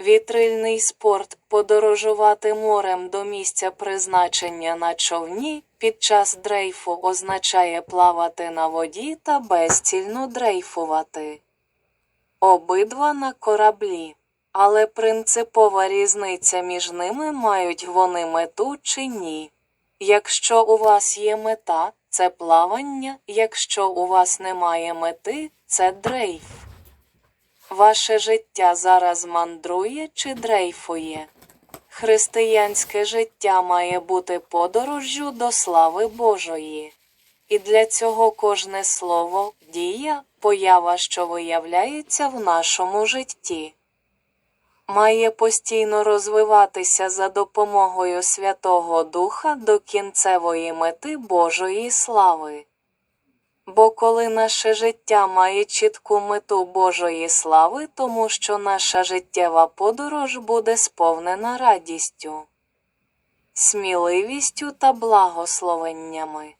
Вітрильний спорт подорожувати морем до місця призначення на човні під час дрейфу означає плавати на воді та безцільно дрейфувати. Обидва на кораблі. Але принципова різниця між ними мають вони мету чи ні. Якщо у вас є мета, це плавання, якщо у вас немає мети, це дрейф. Ваше життя зараз мандрує чи дрейфує? Християнське життя має бути подорожжю до слави Божої. І для цього кожне слово, дія, поява, що виявляється в нашому житті, має постійно розвиватися за допомогою Святого Духа до кінцевої мети Божої слави. Бо коли наше життя має чітку мету Божої слави, тому що наша життєва подорож буде сповнена радістю, сміливістю та благословеннями.